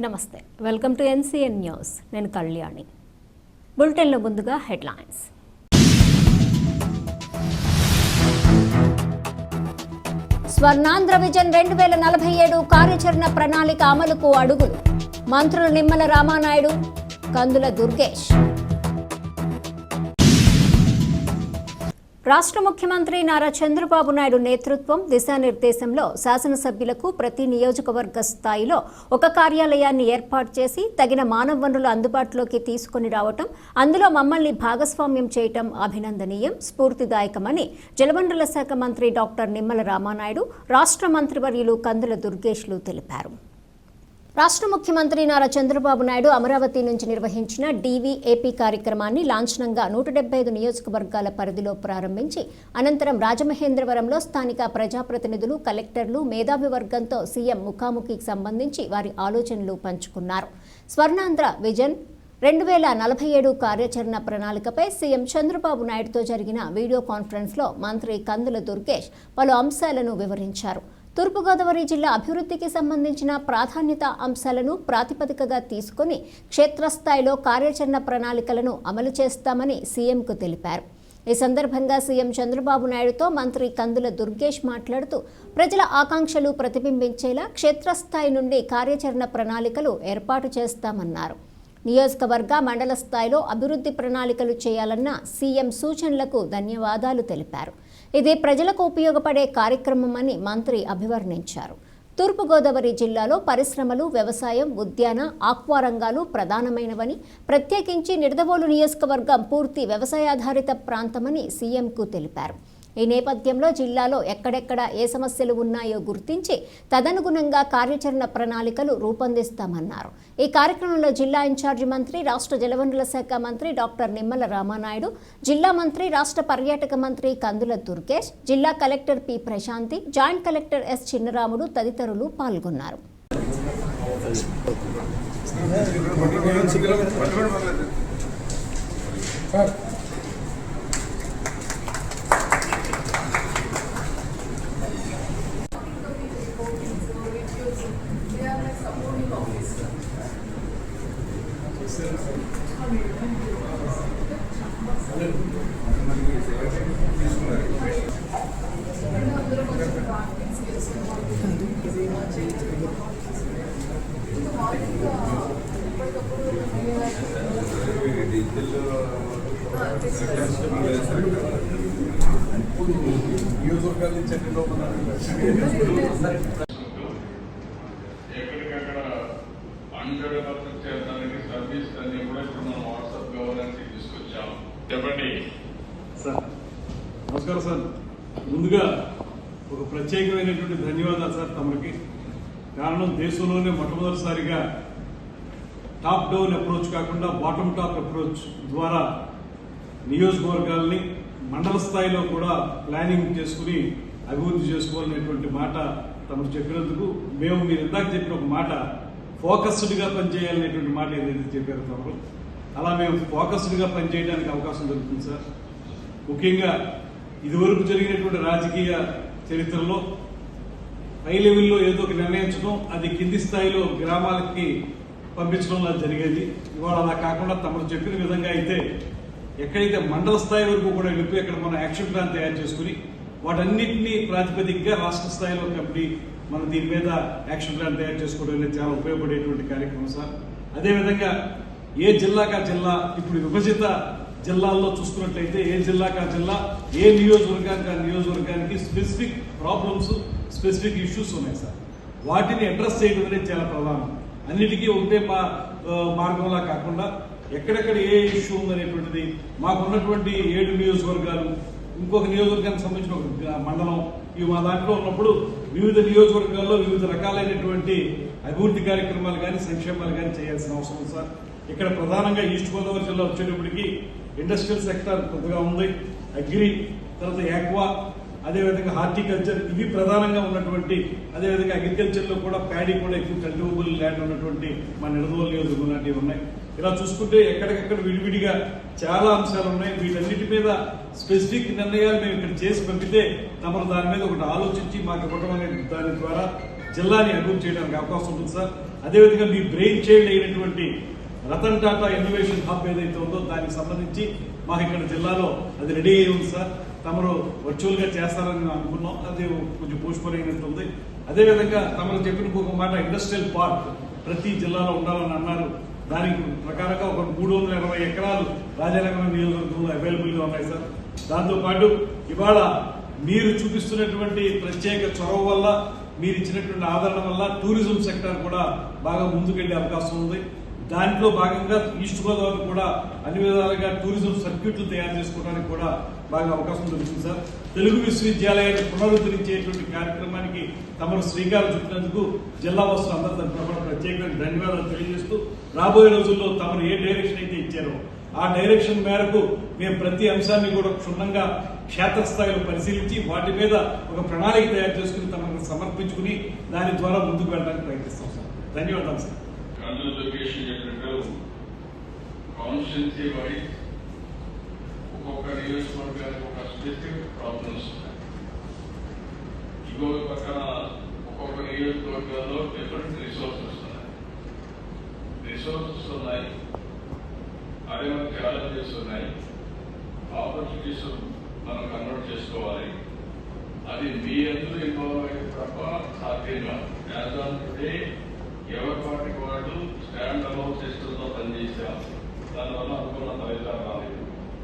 నమస్తే. Welcome to NCN news. నేను కళ్యాణి. బులెటిన్లో ముందుగా హెడ్లైన్స్. స్వర్ణాంధ్ర విజన్ రెండు వేల నలభై ఏడు కార్యాచరణ ప్రణాళిక అమలుకు అడుగులు. మంత్రులు నిమ్మల రామానాయుడు కందుల దుర్గేష్. రాష్ట్ర ముఖ్యమంత్రి నారా చంద్రబాబు నాయుడు నేతృత్వం దిశానిర్దేశంలో శాసనసభ్యులకు ప్రతి నియోజకవర్గ స్థాయిలో ఒక కార్యాలయాన్ని ఏర్పాటు చేసి తగిన మానవ వనరులు అందుబాటులోకి తీసుకొని రావటం అందులో మమ్మల్ని భాగస్వామ్యం చేయటం అభినందనీయం స్ఫూర్తిదాయకమని జలవనరుల శాఖ మంత్రి డాక్టర్ నిమ్మల రామానాయుడు రాష్ట్ర మంత్రివర్యులు కందుల దుర్గేష్లు తెలిపారు. రాష్ట్ర ముఖ్యమంత్రి నారా చంద్రబాబు నాయుడు అమరావతి నుంచి నిర్వహించిన డీవీఏపీ కార్యక్రమాన్ని లాంఛనంగా నూట డెబ్బై ఐదు నియోజకవర్గాల పరిధిలో ప్రారంభించి అనంతరం రాజమహేంద్రవరంలో స్థానిక ప్రజాప్రతినిధులు కలెక్టర్లు మేధావి వర్గంతో సీఎం ముఖాముఖికి సంబంధించి వారి ఆలోచనలు పంచుకున్నారు. స్వర్ణాంధ్ర విజన్ రెండు వేల నలభై ఏడు కార్యాచరణ ప్రణాళికపై సీఎం చంద్రబాబు నాయుడుతో జరిగిన వీడియో కాన్ఫరెన్స్లో మంత్రి కందుల దుర్గేష్ పలు అంశాలను వివరించారు. తూర్పుగోదావరి జిల్లా అభివృద్ధికి సంబంధించిన ప్రాధాన్యత అంశాలను ప్రాతిపదికగా తీసుకుని క్షేత్రస్థాయిలో కార్యాచరణ ప్రణాళికలను అమలు చేస్తామని సీఎంకు తెలిపారు. ఈ సందర్భంగా సీఎం చంద్రబాబు నాయుడుతో మంత్రి కందుల దుర్గేష్ మాట్లాడుతూ ప్రజల ఆకాంక్షలు ప్రతిబింబించేలా క్షేత్రస్థాయి నుండి కార్యాచరణ ప్రణాళికలు ఏర్పాటు చేస్తామన్నారు. నియోజకవర్గ మండల స్థాయిలో అభివృద్ధి ప్రణాళికలు చేయాలన్న సీఎం సూచనలకు ధన్యవాదాలు తెలిపారు. ఇది ప్రజలకు ఉపయోగపడే కార్యక్రమమని మంత్రి అభివర్ణించారు. తూర్పుగోదావరి జిల్లాలో పరిశ్రమలు వ్యవసాయం ఉద్యాన ఆక్వా రంగాలు ప్రధానమైనవని ప్రత్యేకించి నిడదవోలు నియోజకవర్గం పూర్తి వ్యవసాయాధారిత ప్రాంతమని సీఎంకు తెలిపారు. ఈ నేపథ్యంలో జిల్లాలో ఎక్కడెక్కడ ఏ సమస్యలు ఉన్నాయో గుర్తించి తదనుగుణంగా కార్యాచరణ ప్రణాళికలు రూపొందిస్తామన్నారు. ఈ కార్యక్రమంలో జిల్లా ఇన్ఛార్జి మంత్రి రాష్ట్ర జలవనరుల శాఖ మంత్రి డాక్టర్ నిమ్మల రామానాయుడు జిల్లా మంత్రి రాష్ట్ర పర్యాటక మంత్రి కందుల దుర్గేష్ జిల్లా collector P Prashanthi joint collector S Chinnaramudu తదితరులు పాల్గొన్నారు. నియోజకవర్గాల నుంచి ఎన్ని లోపల ఎక్కడికక్కడ సర్వీస్ అన్ని కూడా ఇప్పుడు మనం వాట్సాప్ గవర్నెన్స్ తీసుకొచ్చాం చెప్పండి. సార్ నమస్కారం సార్ ముందుగా ఒక ప్రత్యేకమైనటువంటి ధన్యవాదాలు సార్ తమకి కారణం దేశంలోనే మొట్టమొదటిసారిగా టాప్ డౌన్ అప్రోచ్ కాకుండా బాటమ్ టాప్ అప్రోచ్ ద్వారా నియోజకవర్గాల్ని మండల స్థాయిలో కూడా ప్లానింగ్ చేసుకుని అభివృద్ధి చేసుకోవాలనేటువంటి మాట తమకు చెప్పినందుకు మేము మీరు ఇందాక చెప్పిన ఒక మాట ఫోకస్డ్గా పనిచేయాలనేటువంటి మాట ఏదైతే చెప్పారు తమరు అలా మేము ఫోకస్డ్గా పనిచేయడానికి అవకాశం దొరుకుతుంది సార్. ముఖ్యంగా ఇదివరకు జరిగినటువంటి రాజకీయ చరిత్రలో హై లెవెల్లో ఏదో ఒక నిర్ణయించడం అది కింది స్థాయిలో గ్రామాలకి పంపించడం జరిగేది. ఇవాళ అలా కాకుండా తమరు చెప్పిన విధంగా అయితే ఎక్కడైతే మండల స్థాయి వరకు కూడా వెళ్ళిపోయి అక్కడ మనం యాక్షన్ ప్లాన్ తయారు చేసుకుని వాటన్నిటినీ ప్రాతిపదికగా రాష్ట్ర స్థాయిలో కమిటీ మనం దీని మీద యాక్షన్ ప్లాన్ తయారు చేసుకోవడం అనేది చాలా ఉపయోగపడేటువంటి కార్యక్రమం సార్. అదేవిధంగా ఏ జిల్లాకా జిల్లా ఇప్పుడు విభజిత జిల్లాల్లో చూసుకున్నట్లయితే ఏ జిల్లాకా జిల్లా ఏ నియోజకవర్గానికి ఆ నియోజకవర్గానికి స్పెసిఫిక్ ప్రాబ్లమ్స్ స్పెసిఫిక్ ఇష్యూస్ ఉన్నాయి సార్. వాటిని అడ్రస్ చేయడం అనేది చాలా ప్రధానం అన్నిటికీ ఒకటే మా మార్గంలా కాకుండా ఎక్కడెక్కడ ఏ ఇష్యూ ఉందనేటువంటిది మాకున్నటువంటి ఏడు నియోజకవర్గాలు ఇంకొక నియోజకవర్గానికి సంబంధించిన ఒక మండలం ఇవి మా దాంట్లో ఉన్నప్పుడు వివిధ నియోజకవర్గాల్లో వివిధ రకాలైనటువంటి అభివృద్ధి కార్యక్రమాలు కానీ సంక్షేమాలు కానీ చేయాల్సిన అవసరం ఉంది సార్. ఇక్కడ ప్రధానంగా ఈస్ట్ గోదావరి జిల్లా వచ్చేటప్పటికి ఇండస్ట్రియల్ సెక్టర్ కొద్దిగా ఉంది. అగ్రి తర్వాత యాక్వా అదేవిధంగా హార్టికల్చర్ ఇవి ప్రధానంగా ఉన్నటువంటి అదేవిధంగా అగ్రికల్చర్లో కూడా ప్యాడీ కూడా ఎక్కువ కల్టివబుల్ ల్యాండ్ ఉన్నటువంటి మన నిడదవోలు నియోజకవర్గం లాంటివి ఉన్నాయి. ఇలా చూసుకుంటే ఎక్కడికక్కడ విడివిడిగా చాలా అంశాలు ఉన్నాయి. వీటన్నిటి మీద స్పెసిఫిక్ నిర్ణయాలు మేము ఇక్కడ చేసి పంపితే తమరు దాని మీద ఒకటి ఆలోచించి మాకు ఇవ్వటం అనే దాని ద్వారా జిల్లాని అభివృద్ధి చేయడానికి అవకాశం ఉంటుంది సార్. అదేవిధంగా మీ బ్రెయిన్ చైల్డ్ అయినటువంటి రతన్ టాటా ఇన్నోవేషన్ హబ్ ఏదైతే ఉందో దానికి సంబంధించి మాకు ఇక్కడ జిల్లాలో అది రెడీ అయి ఉంది సార్. తమరు వర్చువల్గా చేస్తారని అనుకున్నాం. అది కొంచెం పోస్ట్పోన్ అయినట్టుంది అదేవిధంగా తమరు చెప్పిన ఒక మాట ఇండస్ట్రియల్ పార్క్ ప్రతి జిల్లాలో ఉండాలని అన్నారు. దానికి ప్రకారంగా ఒక మూడు వందల ఇరవై ఎకరాలు రాజానగరం నియోజకవర్గంలో అవైలబుల్గా ఉన్నాయి సార్. దాంతోపాటు ఇవాళ మీరు చూపిస్తున్నటువంటి ప్రత్యేక చొరవ వల్ల మీరు ఇచ్చినటువంటి ఆదరణ వల్ల టూరిజం సెక్టర్ కూడా బాగా ముందుకెళ్ళే అవకాశం ఉంది. దాంట్లో భాగంగా ఈస్ట్ గోదావరి కూడా అన్ని విధాలుగా టూరిజం సర్క్యూట్లు తయారు చేసుకోవడానికి కూడా బాగా అవకాశం దొరికింది సార్. తెలుగు విశ్వవిద్యాలయాన్ని పునరుద్ధరించేటువంటి కార్యక్రమానికి తమరు శ్రీకారం చుట్టినందుకు జిల్లా వస్తువులు అందరి తరఫున ప్రత్యేకంగా ప్రత్యేకమైన ధన్యవాదాలు తెలియజేస్తూ రాబోయే రోజుల్లో తమరు ఏ డైరెక్షన్ అయితే ఇచ్చారో ఆ డైరెక్షన్ మేరకు మేము ప్రతి అంశాన్ని కూడా క్షుణ్ణంగా క్షేత్రస్థాయిలో పరిశీలించి వాటి మీద ఒక ప్రణాళిక తయారు చేసుకుని తమకు సమర్పించుకుని దాని ద్వారా ముందుకు వెళ్ళడానికి ప్రయత్నిస్తాం సార్. ధన్యవాదాలు సార్. కర్నూలు లొకేషన్ చెప్పినట్టు కాన్స్టిట్యూన్సీ వైజ్ ఒక్కొక్క నియోజకవర్గానికి ఒక స్పెసిఫిక్ ప్రాబ్లమ్స్ ఉన్నాయి ఇంకొక పక్కన ఒక్కొక్క నియోజకవర్గాల్లో డిఫరెంట్ రిసోర్సెస్ ఉన్నాయి రిసోర్సెస్ ఉన్నాయి. అదే మన ఛాలెంజెస్ ఉన్నాయి. ఆపర్చునిటీస్ మనం కన్వర్ట్ చేసుకోవాలి. అది మీ అందరూ ఇన్వాల్వ్ అయితే తప్ప సాధ్యం కాదు. యాజ్ ఆన్ టుడే ఎవరి పాటికి వాళ్ళు స్టాండ్ అలౌన్ సిస్టంతో పనిచేసాం దానివల్ల అనుకున్న ఫలితాలు రాలేదు.